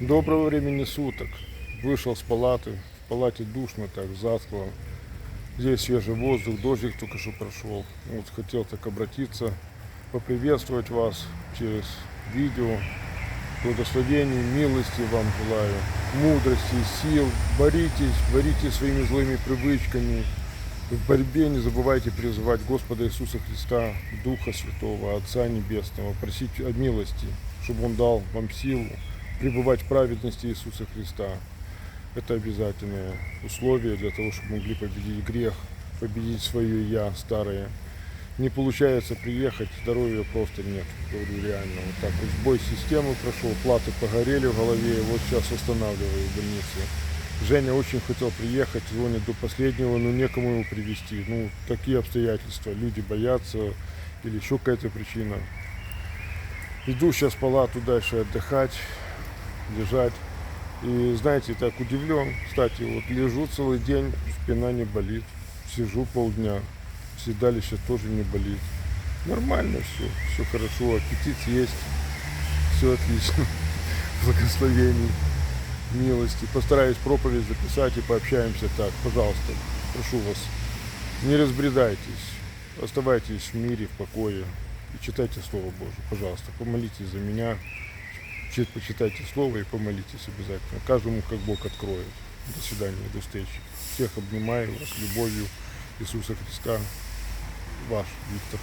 Доброго времени суток. Вышел с палаты. В палате душно так, затхло. Здесь свежий воздух, дождик только что прошел. Вот хотел так обратиться, поприветствовать вас через видео. Благословений, милости вам желаю, мудрости, сил. Боритесь, боритесь своими злыми привычками. В борьбе не забывайте призывать Господа Иисуса Христа, Духа Святого, Отца Небесного, просить о милости, чтобы Он дал вам силу пребывать в праведности Иисуса Христа. Это обязательное условие для того, чтобы могли победить грех, победить свое «я» старое. Не получается приехать, здоровья просто нет, говорю реально. Вот так вот сбой системы прошел, платы погорели в голове, вот сейчас восстанавливаю в больнице. Женя очень хотел приехать, звонит до последнего, но некому его привести. Ну, такие обстоятельства, люди боятся или еще какая-то причина. Иду сейчас в палату дальше отдыхать, лежать. И знаете, так удивлен. Кстати, вот лежу целый день, спина не болит. Сижу полдня, седалище тоже не болит. Нормально все, все хорошо, аппетит есть, все отлично. Благословений, милости. Постараюсь проповедь записать и пообщаемся так. Пожалуйста, прошу вас, не разбредайтесь, оставайтесь в мире, в покое и читайте Слово Божье. Пожалуйста, помолитесь за меня, почитайте Слово и помолитесь обязательно. Каждому как Бог откроет. До свидания, до встречи. Всех обнимаю вас любовью Иисуса Христа. Ваш Виктор.